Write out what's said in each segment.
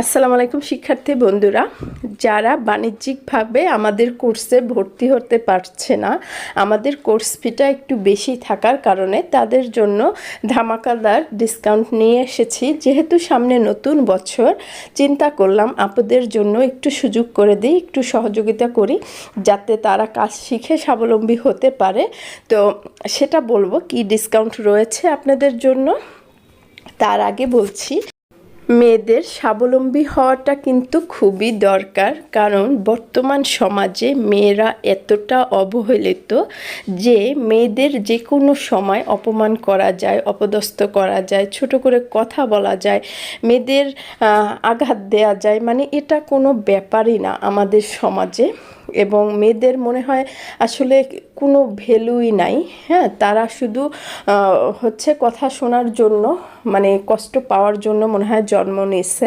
আসসালামু আলাইকুম, শিক্ষার্থী বন্ধুরা। যারা বাণিজ্যিকভাবে আমাদের কোর্সে ভর্তি হতে পারছে না, আমাদের কোর্স ফিটা একটু বেশি থাকার কারণে তাদের জন্য ধামাকাদার ডিসকাউন্ট নিয়ে এসেছি। যেহেতু সামনে নতুন বছর, চিন্তা করলাম আপুদের জন্য একটু সুযোগ করে দিই, একটু সহযোগিতা করি, যাতে তারা কাজ শিখে স্বাবলম্বী হতে পারে। তো সেটা বলব, কি ডিসকাউন্ট রয়েছে আপনাদের জন্য? তার আগে বলছি মেয়েদের স্বাবলম্বী হওয়াটা কিন্তু খুবই দরকার, কারণ বর্তমান সমাজে মেয়েরা এতটা অবহেলিত যে মেয়েদের যে কোনো সময় অপমান করা যায়, অপদস্থ করা যায়, ছোট করে কথা বলা যায়, মেয়েদের আঘাত দেয়া যায় মানে এটা কোনো ব্যাপারই না আমাদের সমাজে। এবং মেয়েদের মনে হয় আসলে কোনো ভ্যালুই নাই হ্যাঁ? তারা শুধু হচ্ছে কথা শোনার জন্য মানে কষ্ট পাওয়ার জন্য মনে হয় জন্ম নিচ্ছে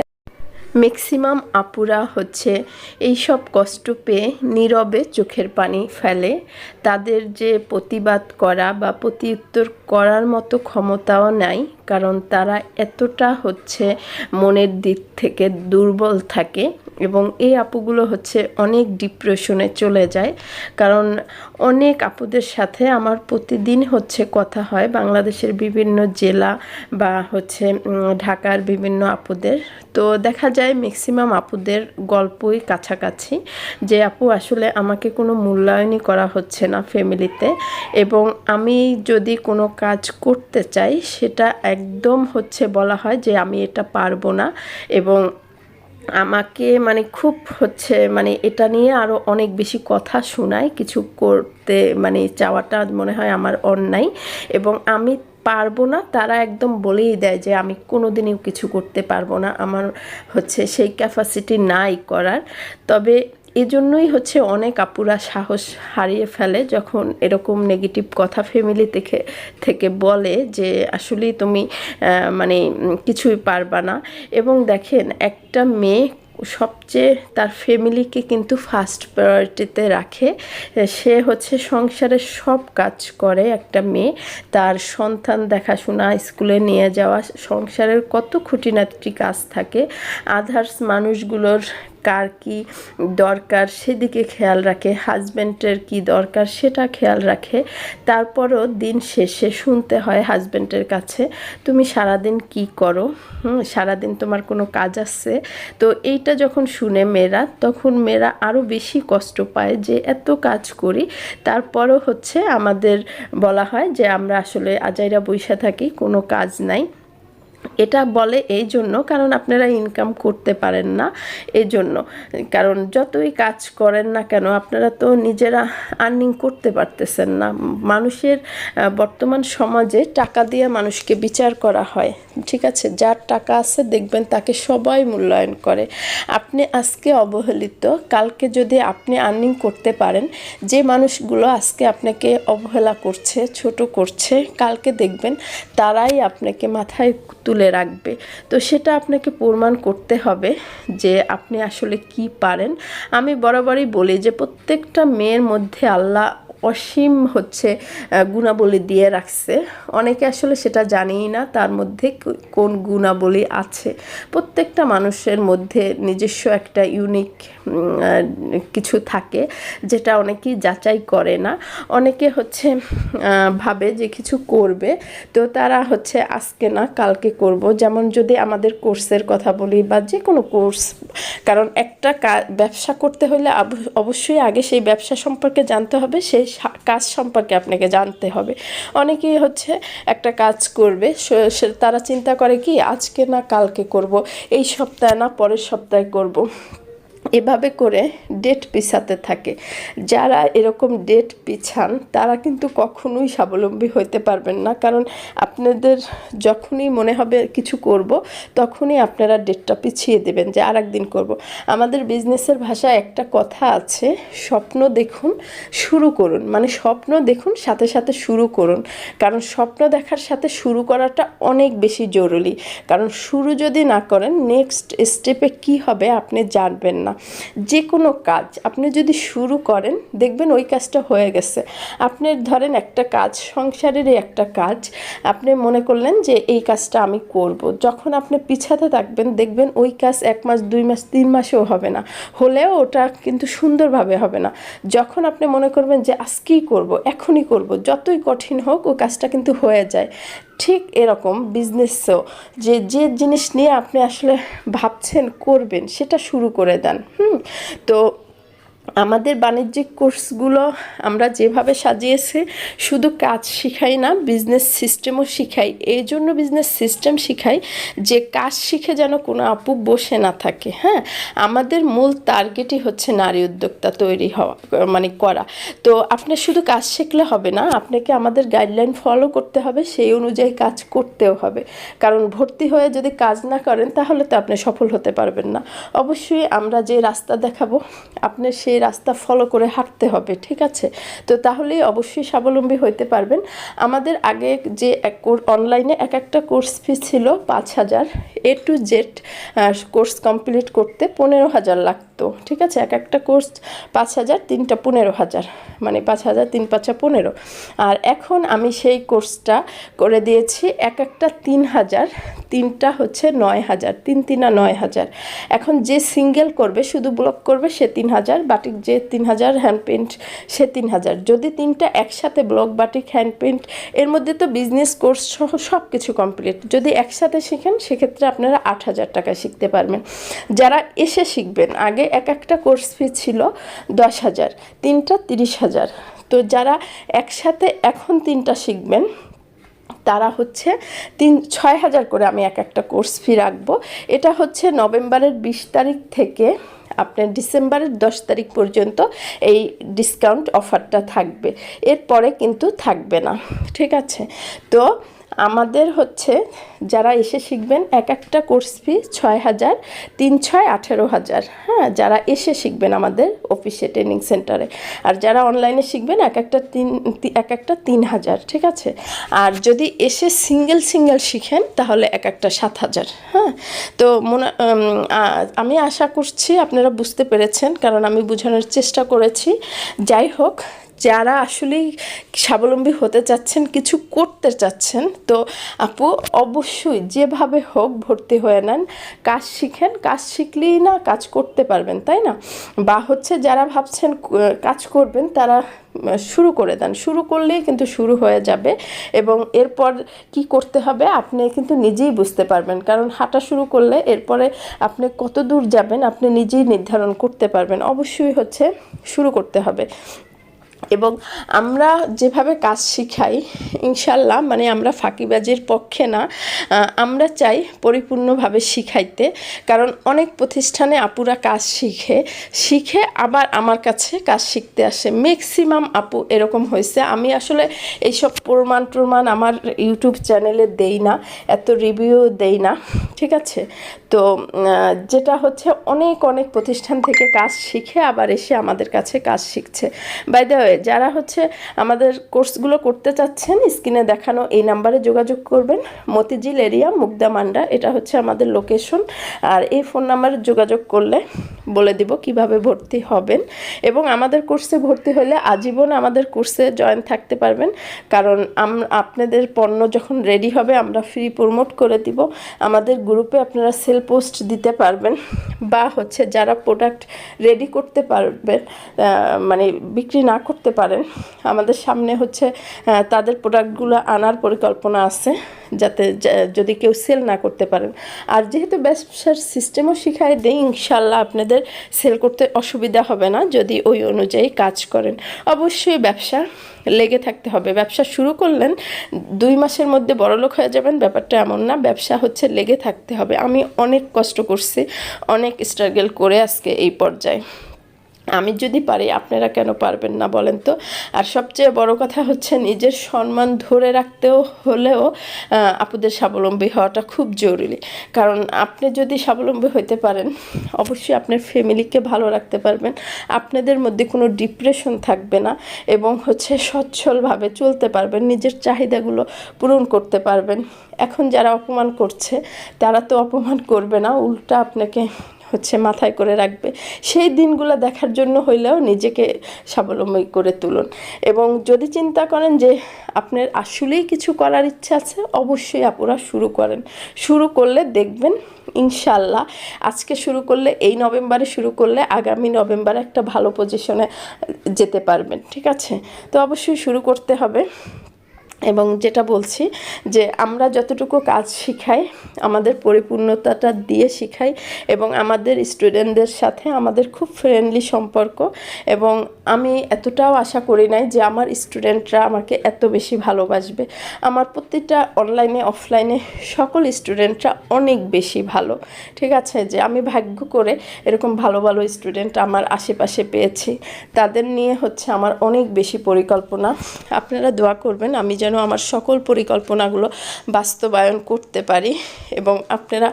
ম্যাক্সিমাম আপুরা হচ্ছে এই সব কষ্ট পেয়ে নীরবে চোখের পানি ফেলে। তাদের যে প্রতিবাদ করা বা প্রতিউত্তর করার মতো ক্ষমতাও নাই, কারণ তারা এতটা হচ্ছে মনের দিক থেকে দুর্বল থাকে। এবং এই আপুগুলো হচ্ছে অনেক ডিপ্রেশনে চলে যায়। কারণ অনেক আপুদের সাথে আমার প্রতিদিন হচ্ছে কথা হয়। বাংলাদেশের বিভিন্ন জেলা বা হচ্ছে ঢাকার বিভিন্ন আপুদের। তো দেখা যায় ম্যাক্সিমাম আপুদের গল্পই কাছাকাছি। যে আপু, আসলে আমাকে কোনো মূল্যায়নই করা হচ্ছে না ফ্যামিলিতে এবং আমি যদি কোনো কাজ করতে চাই, সেটা একদম হচ্ছে বলা হয় যে আমি এটা পারব না। এবং আমাকে মানে খুব হচ্ছে মানে এটা নিয়ে আরও অনেক বেশি কথা শোনায়, কিছু করতে মানে চাওয়াটা মনে হয় আমার অন্যায় এবং আমি পারব না, তারা একদম বলেই দেয় যে আমি কোনো দিনেও কিছু করতে পারব না, আমার হচ্ছে সেই ক্যাপাসিটি নাই করার। তবে এজন্যই হচ্ছে অনেক আপুরা সাহস হারিয়ে ফেলে যখন এরকম নেগেটিভ কথা ফ্যামিলি থেকে থেকে বলে যে আসলেই তুমি মানে কিছুই পারবা না। এবং দেখেন, একটা মেয়ে সবচেয়ে তার ফ্যামিলিকে কিন্তু ফার্স্ট প্রায়োরিটিতে রাখে। সে হচ্ছে সংসারের সব কাজ করে একটা মেয়ে। তার সন্তান দেখাশোনা স্কুলে নিয়ে যাওয়া, সংসারের কত খুঁটিনাটি কাজ থাকে। আদার্স মানুষগুলোর কার কি দরকার সেদিকে খেয়াল রাখে হাজব্যান্ডের কি দরকার সেটা খেয়াল রাখে। তারপরও দিন শেষে শুনতে হয় হাজব্যান্ডের কাছে, তুমি সারাদিন কি করো? সারাদিন তোমার কোনো কাজ আছে? তো এইটা যখন শুনে মেয়েরা, তখন মেয়েরা আরও বেশি কষ্ট পায় যে, এত কাজ করি। তারপরও হচ্ছে আমাদের বলা হয় যে, আমরা আসলে আজাইরা বৈশা থাকি, কোনো কাজ নাই। এটা বলে এই জন্য কারণ আপনারা ইনকাম করতে পারেন না এই জন্য কারণ যতই কাজ করেন না কেন, আপনারা তো নিজেরা আর্নিং করতে পারতেছেন না। মানুষের বর্তমান সমাজে টাকা দিয়ে মানুষকে বিচার করা হয়, ঠিক আছে? যার টাকা আছে, দেখবেন তাকে সবাই মূল্যায়ন করে। আপনি আজকে অবহেলিত, কালকে যদি আপনি আর্নিং করতে পারেন, যে মানুষগুলো আজকে আপনাকে অবহেলা করছে, ছোট করছে, কালকে দেখবেন তারাই আপনাকে মাথায় তুলে রাখবে। তো সেটা আপনাকে প্রমাণ করতে হবে যে আপনি আসলে কি পারেন। আমি বরাবরই বলি যে প্রত্যেকটা মেয়ের মধ্যে আল্লাহ অসীম হচ্ছে গুণাবলী দিয়ে রাখছে। অনেকে আসলে সেটা জানেই না তার মধ্যে কোন গুণাবলী আছে। প্রত্যেকটা মানুষের মধ্যে নিজস্ব একটা ইউনিক কিছু থাকে যেটা অনেকেই যাচাই করে না। অনেকে হচ্ছে ভাবে যে কিছু করবে, তো তারা হচ্ছে আজকে না কালকে করব। যেমন যদি আমাদের কোর্সের কথা বলি বা যে কোনো কোর্স কারণ একটা ব্যবসা করতে হলে অবশ্যই আগে সেই ব্যবসা সম্পর্কে জানতে হবে, সেই সা- কাজ সম্পর্কে আপনাকে জানতে হবে। অনেকেই হচ্ছে একটা কাজ করবে তারা চিন্তা করে কি আজকে না কালকে করব, এই সপ্তাহে না পরের সপ্তাহে করব। এভাবে করে ডেট পিছাতে থাকে। যারা এরকম ডেট পিছান, তারা কিন্তু কখনোই স্বাবলম্বী হতে পারবেন না। কারণ আপনাদের যখনই মনে হবে কিছু করব, তখনই আপনারা ডেটটা পিছিয়ে দেবেন যে আর একদিন করব। আমাদের বিজনেসের ভাষায় একটা কথা আছে, স্বপ্ন দেখুন, শুরু করুন। মানে স্বপ্ন দেখুন, সাথে সাথে শুরু করুন। কারণ স্বপ্ন দেখার সাথে শুরু করাটা অনেক বেশি জরুরি। কারণ শুরু যদি না করেন নেক্সট স্টেপে কি হবে আপনি জানবেন না। যে কোনো কাজ আপনি যদি শুরু করেন, দেখবেন ওই কাজটা হয়ে গেছে। আপনি ধরেন একটা কাজ, সংসারেরই একটা কাজ, আপনি মনে করলেন যে এই কাজটা আমি করব। যখন আপনি পিছাতে থাকবেন, দেখবেন ওই কাজ এক মাস, দুই মাস, তিন মাসেও হবে না। হলেও ওটা কিন্তু সুন্দরভাবে হবে না। যখন আপনি মনে করবেন যে আজকেই করব, এখনই করব, যতই কঠিন হোক ওই কাজটা কিন্তু হয়ে যায়। ঠিক এরকম বিজনেসও যে যে জিনিস নিয়ে আপনি আসলে ভাবছেন, করবেন, সেটা শুরু করে দেন। হুম? তো আমাদের বাণিজ্যিক কোর্সগুলো আমরা যেভাবে সাজিয়েছি, শুধু কাজ শিখাই না বিজনেস সিস্টেমও শিখাই। এই জন্য বিজনেস সিস্টেম শিখাই যে কাজ শিখে যেন কোনো আপু বসে না থাকে হ্যাঁ? আমাদের মূল টার্গেটই হচ্ছে নারী উদ্যোক্তা তৈরি হওয়া মানে করা। তো আপনি শুধু কাজ শিখলে হবে না, আপনাকে আমাদের গাইডলাইন ফলো করতে হবে, সেই অনুযায়ী কাজ করতেও হবে। কারণ ভর্তি হয়ে যদি কাজ না করেন, তাহলে তো আপনি সফল হতে পারবেন না। অবশ্যই আমরা যে রাস্তা দেখাবো, আপনি সেই রাস্তা ফলো করে হাঁটতে হবে, ঠিক আছে? তো তাহলেই অবশ্যই স্বাবলম্বী হইতে পারবেন। আমাদের আগে যে এক অনলাইনে এক একটা কোর্স ফি ছিল পাঁচ হাজার। A to Z course complete করতে পনেরো হাজার লাগতো, ঠিক আছে? এক একটা কোর্স পাঁচ হাজার, তিনটা পনেরো হাজার মানে পাঁচ হাজার, তিন পাঁচা পনেরো। আর এখন আমি সেই কোর্সটা করে দিয়েছি এক একটা তিন হাজার, তিনটা হচ্ছে নয় হাজার, তিন তিনা নয় হাজার। এখন যে সিঙ্গেল করবে, শুধু ব্লক করবে, সে তিন হাজার বাটিক যে তিন হাজার হ্যান্ড পেন্ট সে তিন হাজার। যদি তিনটা একসাথে ব্লক বাটিক হ্যান্ড পেন্ট এর মধ্যে তো বিজনেস কোর্স সহ সব কিছু কমপ্লিট যদি একসাথে শিখেন, সেক্ষেত্রে আপনারা আট হাজার টাকা শিখতে পারবেন। যারা এসে শিখবেন, আগে এক একটা কোর্স ফি ছিল দশ হাজার, তিনটা তিরিশ হাজার। তো যারা একসাথে এখন তিনটা শিখবেন, তারা হচ্ছে তিন, ছয় হাজার করে আমি এক একটা কোর্স ফি রাখব। এটা হচ্ছে নভেম্বরের বিশ তারিখ থেকে আপনার ডিসেম্বরের দশ তারিখ পর্যন্ত এই ডিসকাউন্ট অফারটা থাকবে। এরপরে কিন্তু থাকবে না। ঠিক আছে? তো আমাদের হচ্ছে যারা এসে শিখবেন, এক একটা কোর্স ফি ছয় হাজার, তিন ছয় আঠেরো হাজার। হ্যাঁ যারা এসে শিখবেন আমাদের অফিসে ট্রেনিং সেন্টারে আর যারা অনলাইনে শিখবেন, এক একটা তিন এক একটা তিন হাজার, ঠিক আছে? আর যদি এসে সিঙ্গেল সিঙ্গেল শিখেন, তাহলে এক একটা সাত হাজার হ্যাঁ? তো মনে আমি আশা করছি আপনারা বুঝতে পেরেছেন, কারণ আমি বোঝানোর চেষ্টা করেছি। যাই হোক যারা আসলেই স্বাবলম্বী হতে চাচ্ছেন, কিছু করতে চাচ্ছেন, তো আপু অবশ্যই যেভাবে হোক ভর্তি হয়ে নেন। কাজ শিখেন, কাজ শিখলেই না কাজ করতে পারবেন, তাই না? বা হচ্ছে যারা ভাবছেন কাজ করবেন, তারা শুরু করে দেন। শুরু করলেই কিন্তু শুরু হয়ে যাবে এবং এরপর কি করতে হবে আপনি কিন্তু নিজেই বুঝতে পারবেন। কারণ হাঁটা শুরু করলে এরপরে আপনি কত দূর যাবেন, আপনি নিজেই নির্ধারণ করতে পারবেন। অবশ্যই হচ্ছে শুরু করতে হবে। এবং আমরা যেভাবে কাজ শিখাই, ইনশাল্লাহ মানে আমরা ফাঁকিবাজির পক্ষে না আমরা চাই পরিপূর্ণভাবে শিখাইতে। কারণ অনেক প্রতিষ্ঠানে আপুরা কাজ শিখে শিখে আবার আমার কাছে কাজ শিখতে আসে। ম্যাক্সিমাম আপু এরকম হয়েছে। আমি আসলে এইসব প্রমাণ প্রমাণ আমার ইউটিউব চ্যানেলে দেই না, এত রিভিউ দেই না, ঠিক আছে? তো যেটা হচ্ছে অনেক অনেক প্রতিষ্ঠান থেকে কাজ শিখে আবার এসে আমাদের কাছে কাজ শিখছে। বাই দ্য যারা হচ্ছে আমাদের কোর্সগুলো করতে চাচ্ছেন, স্ক্রিনে দেখানো এই নাম্বারে যোগাযোগ করবেন। মতিঝিল এরিয়া মুগদামান্ডা এটা হচ্ছে আমাদের লোকেশন আর এই ফোন নাম্বারে যোগাযোগ করলে বলে দিব কীভাবে ভর্তি হবেন। এবং আমাদের কোর্সে ভর্তি হলে আজীবন আমাদের কোর্সে জয়েন থাকতে পারবেন। কারণ আপনাদের পণ্য যখন রেডি হবে, আমরা ফ্রি প্রমোট করে দিব। আমাদের গ্রুপে আপনারা সেল পোস্ট দিতে পারবেন। বা হচ্ছে যারা প্রোডাক্ট রেডি করতে পারবেন মানে বিক্রি না করতে পারেন, আমাদের সামনে হচ্ছে তাদের প্রোডাক্টগুলো আনার পরিকল্পনা আছে, যাতে যদি কেউ সেল না করতে পারেন। আর যেহেতু ব্যবসার সিস্টেমও শিখাই দেয় ইনশাল্লাহ আপনাদের সেল করতে অসুবিধা হবে না যদি ওই অনুযায়ী কাজ করেন। অবশ্যই ব্যবসা লেগে থাকতে হবে। ব্যবসা শুরু করলেন, দুই মাসের মধ্যে বড়লোক হয়ে যাবেন, ব্যাপারটা এমন না। ব্যবসা হচ্ছে লেগে থাকতে হবে। আমি অনেক কষ্ট করছি, অনেক স্ট্রাগল করে আজকে এই পর্যায়ে। আমি যদি পারি, আপনারা কেন পারবেন না বলেন তো? আর সবচেয়ে বড় কথা হচ্ছে নিজের সম্মান ধরে রাখতেও হলেও আপুদের স্বাবলম্বী হওয়াটা খুব জরুরি। কারণ আপনি যদি স্বাবলম্বী হইতে পারেন, অবশ্যই আপনার ফ্যামিলিকে ভালো রাখতে পারবেন। আপনাদের মধ্যে কোনো ডিপ্রেশন থাকবে না এবং হচ্ছে সচ্ছলভাবে চলতে পারবেন, নিজের চাহিদাগুলো পূরণ করতে পারবেন। এখন যারা অপমান করছে, তারা তো অপমান করবে না, উল্টা আপনাকে হচ্ছে মাথায় করে রাখবে। সেই দিনগুলো দেখার জন্য হইলেও নিজেকে স্বাবলম্বী করে তুলুন। এবং যদি চিন্তা করেন যে আপনার আসলেই কিছু করার ইচ্ছা আছে, অবশ্যই আপুরা শুরু করেন। শুরু করলে দেখবেন ইনশাল্লাহ আজকে শুরু করলে, এই নভেম্বরে শুরু করলে আগামী নভেম্বরে একটা ভালো পজিশনে যেতে পারবেন, ঠিক আছে? তো অবশ্যই শুরু করতে হবে। এবং যেটা বলছি যে আমরা যতটুকু কাজ শিখাই, আমাদের পরিপূর্ণতাটা দিয়ে শিখাই এবং আমাদের স্টুডেন্টদের সাথে আমাদের খুব ফ্রেন্ডলি সম্পর্ক এবং আমি এতটাও আশা করি নাই যে আমার স্টুডেন্টরা আমাকে এত বেশি ভালোবাসবে। আমার প্রত্যেকটা অনলাইনে অফলাইনে সকল স্টুডেন্টরা অনেক বেশি ভালো। ঠিক আছে? যে আমি ভাগ্য করে এরকম ভালো ভালো স্টুডেন্ট আমার আশেপাশে পেয়েছি। তাদের নিয়ে হচ্ছে আমার অনেক বেশি পরিকল্পনা। আপনারা দোয়া করবেন, আমি যেন আমার সকল পরিকল্পনাগুলো বাস্তবায়ন করতে পারি। এবং আপনারা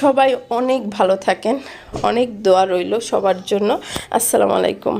সবাই অনেক ভালো থাকেন। অনেক দোয়া রইল সবার জন্য। আসসালামু আলাইকুম।